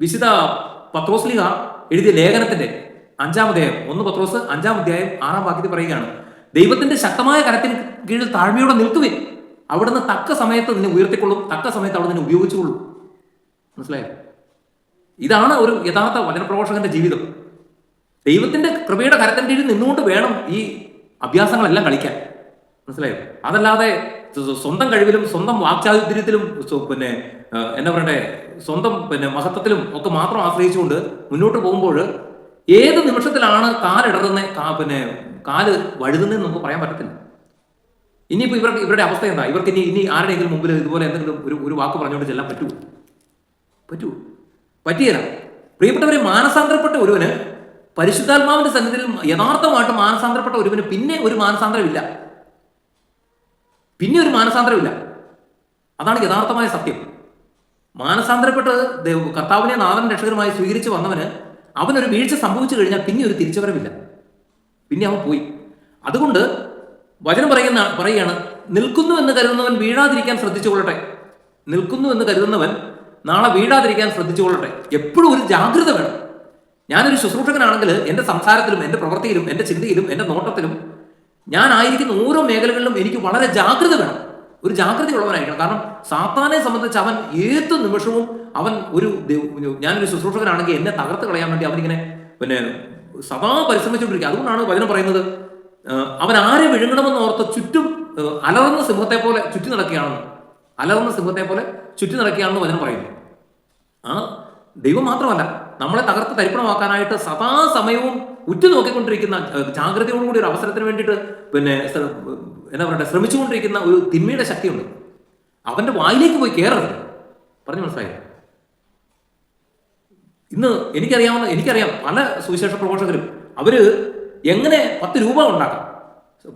വിശുദ്ധ പത്രോസ്ലിഹ എഴുതിയ ലേഖനത്തിന്റെ അഞ്ചാം അധ്യായം. ഒന്ന് പത്രോസ് അഞ്ചാം അധ്യായം ആറാം വാക്യത്തിൽ പറയുകയാണ്. ദൈവത്തിന്റെ ശക്തമായ കരത്തിന് കീഴിൽ താഴ്മയോടെ നിൽക്കുവേ അവിടുന്ന് തക്ക സമയത്ത് നിന്നെ ഉയർത്തിക്കൊള്ളും. തക്ക സമയത്ത് അവിടെ നിന്നെ ഉപയോഗിച്ചുകൊള്ളും. മനസ്സിലായോ? ഇതാണ് ഒരു യഥാർത്ഥ വചനപ്രഘോഷകന്റെ ജീവിതം. ദൈവത്തിന്റെ കൃപയുടെ കരത്തിന്റെ കീഴിൽ നിന്നുകൊണ്ട് വേണം ഈ അഭ്യാസങ്ങളെല്ലാം കളിക്കാൻ. മനസ്സിലായോ? അതല്ലാതെ സ്വന്തം കഴിവിലും സ്വന്തം വാക്ചാതുര്യത്തിലും പിന്നെ എന്താ പറയണ്ടേ? സ്വന്തം പിന്നെ മഹത്വത്തിലും ഒക്കെ മാത്രം ആശ്രയിച്ചുകൊണ്ട് മുന്നോട്ട് പോകുമ്പോൾ ഏത് നിമിഷത്തിലാണ് കാലിടറുന്ന കാ പിന്നെ കാൽ വഴുതുന്നതെന്ന് നമുക്ക് പറയാൻ പറ്റത്തില്ല. ഇനിയിപ്പോൾ ഇവർക്ക് ഇവരുടെ അവസ്ഥ എന്താ? ഇവർക്ക് ഇനി ഇനി ആരുടെയെങ്കിലും മുമ്പിൽ ഇതുപോലെ എന്തെങ്കിലും ഒരു ഒരു വാക്ക് പറഞ്ഞുകൊണ്ട് ചെല്ലാൻ പറ്റുമോ പറ്റുമോ പറ്റിയല്ല പ്രിയപ്പെട്ടവരെ മാനസാന്തരപ്പെട്ട ഒരുവന് പരിശുദ്ധാത്മാവിന്റെ സന്നിധിയിൽ യഥാർത്ഥമായിട്ട് മാനസാന്തരപ്പെട്ട ഒരുവന് പിന്നെ ഒരു മാനസാന്തരമില്ല. പിന്നെ ഒരു മാനസാന്തരമില്ല. അതാണ് യഥാർത്ഥമായ സത്യം. മാനസാന്തരപ്പെട്ട് കർത്താവിനെ നാഥൻ രക്ഷകരുമായി സ്വീകരിച്ച് വന്നവന് അവനൊരു വീഴ്ച സംഭവിച്ചു കഴിഞ്ഞാൽ പിന്നെ ഒരു തിരിച്ചുവരവില്ല. പിന്നെ അവൻ പോയി. അതുകൊണ്ട് വചനം പറയുന്ന പറയുകയാണ് നിൽക്കുന്നു എന്ന് കരുതുന്നവൻ വീഴാതിരിക്കാൻ ശ്രദ്ധിച്ചുകൊള്ളട്ടെ. നിൽക്കുന്നു എന്ന് കരുതുന്നവൻ നാളെ വീഴാതിരിക്കാൻ ശ്രദ്ധിച്ചുകൊള്ളട്ടെ. എപ്പോഴും ഒരു ജാഗ്രത വേണം. ഞാനൊരു ശുശ്രൂഷകനാണെങ്കിൽ എന്റെ സംസാരത്തിലും എന്റെ പ്രവൃത്തിയിലും എന്റെ ചിന്തയിലും എന്റെ നോട്ടത്തിലും ഞാൻ ആയിരിക്കുന്ന ഓരോ മേഖലകളിലും എനിക്ക് വളരെ ജാഗ്രത വേണം. ഒരു ജാഗ്രതയുള്ളവനായിരിക്കണം. കാരണം സാത്താനെ സംബന്ധിച്ച് അവൻ ഏത് നിമിഷവും അവൻ ഒരു ഞാനൊരു ശുശ്രൂഷകനാണെങ്കിൽ എന്നെ തകർത്ത് കളയാൻ വേണ്ടി അവനിങ്ങനെ പിന്നെ സദാ പരിശ്രമിച്ചുകൊണ്ടിരിക്കുക. അതുകൊണ്ടാണ് വചനം പറയുന്നത് അവൻ ആരെ വിഴുങ്ങണമെന്ന് ഓർത്ത് ചുറ്റും അലർന്ന സിംഹത്തെ പോലെ ചുറ്റി നടക്കുകയാണെന്ന്. അലറുന്ന സിംഹത്തെ പോലെ ചുറ്റി നടക്കുകയാണെന്ന് വചനം പറയുന്നു. ആ ദൈവം മാത്രമല്ല നമ്മളെ തകർത്ത് തരിപ്പണമാക്കാനായിട്ട് സദാസമയവും ഉറ്റുനോക്കിക്കൊണ്ടിരിക്കുന്ന ജാഗ്രതയോടുകൂടി ഒരു അവസരത്തിന് വേണ്ടിയിട്ട് പിന്നെ എന്താ പറയുക ശ്രമിച്ചുകൊണ്ടിരിക്കുന്ന ഒരു തിന്മയുടെ ശക്തിയുണ്ട്. അവന്റെ വായിലേക്ക് പോയി കയറരുത് പറഞ്ഞു മനസ്സിലായി? ഇന്ന് എനിക്കറിയാവുന്ന എനിക്കറിയാം പല സുവിശേഷ പ്രഘോഷകരും അവർ എങ്ങനെ പത്ത് രൂപ ഉണ്ടാക്കാം.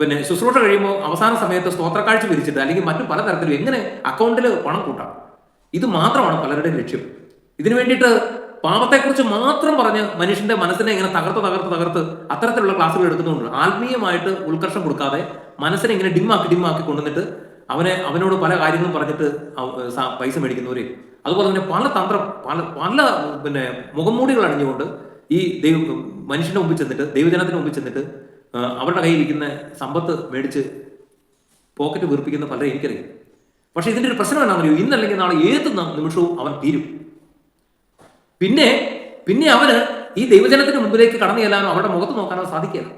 പിന്നെ ശുശ്രൂഷ കഴിയുമ്പോൾ അവസാന സമയത്ത് സ്തോത്രക്കാഴ്ച വിരിച്ചിട്ട് അല്ലെങ്കിൽ മറ്റു പലതരത്തിലും എങ്ങനെ അക്കൗണ്ടിൽ പണം കൂട്ടാം. ഇത് മാത്രമാണ് പലരുടെയും ലക്ഷ്യം. ഇതിനു വേണ്ടിയിട്ട് പാപത്തെക്കുറിച്ച് മാത്രം പറഞ്ഞ് മനുഷ്യന്റെ മനസ്സിനെ ഇങ്ങനെ തകർത്ത് തകർത്ത് തകർത്ത് അത്തരത്തിലുള്ള ക്ലാസ്സുകൾ എടുക്കുന്നുണ്ട് ആത്മീയമായിട്ട് ഉത്കർഷം കൊടുക്കാതെ മനസ്സിനെ ഇങ്ങനെ ഡിമ്മാക്കി ഡിമ്മാക്കി കൊണ്ടുവന്നിട്ട് അവനെ അവനോട് പല കാര്യങ്ങളും പറഞ്ഞിട്ട് പൈസ മേടിക്കുന്നവര്. അതുപോലെ തന്നെ പല തന്ത്രം പല പല പിന്നെ മുഖംമൂടികൾ അണിഞ്ഞുകൊണ്ട് ഈ ദൈവ മനുഷ്യന്റെ മുമ്പിൽ ചെന്നിട്ട് ദൈവജനത്തിന് മുമ്പിൽ ചെന്നിട്ട് അവരുടെ കയ്യിലിരിക്കുന്ന സമ്പത്ത് മേടിച്ച് പോക്കറ്റ് വീർപ്പിക്കുന്ന പലരെ എനിക്കറിയാം. പക്ഷെ ഇതിന്റെ ഒരു പ്രശ്നം എന്താണെന്നറിയോ? ഇന്നല്ലെങ്കിൽ നാളെ ഏത് നിമിഷവും അവൻ തീരും. പിന്നെ പിന്നെ അവന് ഈ ദൈവജനത്തിന് മുമ്പിലേക്ക് കടന്നു ചെല്ലാനോ അവരുടെ മുഖത്ത് നോക്കാനോ സാധിക്കില്ല